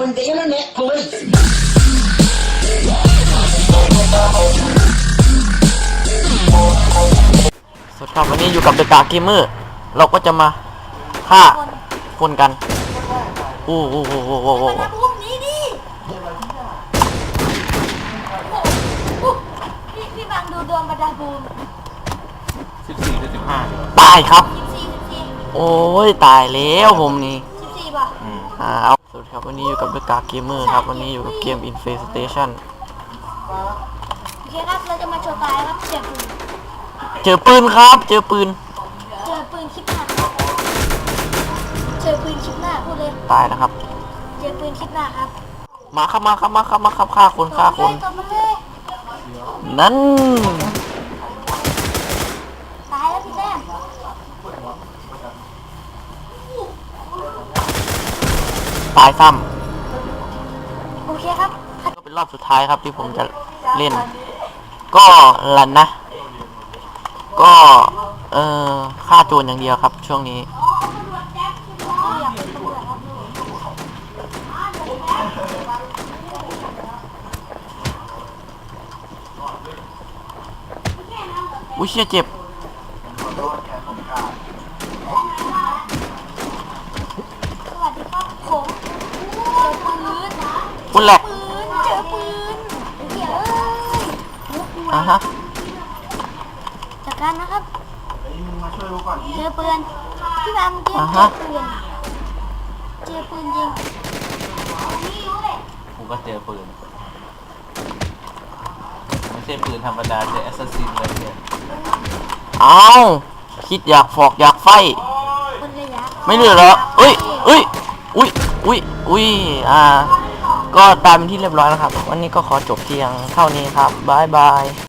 calling the internet police. สวัสดีครับวันนี้อยู่กับเดอะกาเกมเมอร์ เราก็จะมาฆ่าคนกันอู้อู้อู้อู้อู้อู้มาดูนี้ดิโอ้โหพี่พี่บังดูดวงบรรดาลบูมสิบสี่หรือสิบห้าตายครับสิบสี่สิบสี่โอ้ยตายแล้วผมนี่สิบสี่ป่ะ อ่าเอาสวัสดีครับวันนี้อยู่กับเดอะกาเกมเมอร์ครับ วันนี้อยู่กับเกม Infestation โอเคครับ เราจะมาโชว์ตายครับเสียงปืนเจอปืนครับ เจอปืน เจอปืนคลิปหน้าเจอปืนคลิปหน้าพูดเลย ตายนะครับ เจอปืนคลิปหน้าครับมาครับมาครับมาครับมาครับฆ่าคนฆ่าคน ตบมาเลยนั่น ตายแล้วพี่แต้ม ตายซ้โอเคครับำก็เป็นรอบสุดท้ายครับที่ผมจะเล่น ก็ลันนะ ก็เออฆ่าโจรอย่างเดียวครับ ช่วงนี้ อยากเป็นตำรวจครับอุ้ยเชี่ยเจ็บ คุณแหลกปืนเจอปืนเดี๋ยวเอ้ยลุกหัวอะฮะจากการนะครับเจอปืนพี่บางเจออ่าเจฮะอปืนเจอปืนจริงกูก็เจอปืนไม่ใช่ปืนธรรมดาเจอแอสซัสซินเลยเนี่ยเอาคิดอยากฟอกอยากไฟ ปืนระยะไม่เหลือแล้วเอ้ยเอ้ยอุ้ยอุ้ยอุ้ยอ่า ก็ตามที่เรียบร้อยแล้วครับ วันนี้ก็ขอจบเพียงเท่านี้ครับบายบาย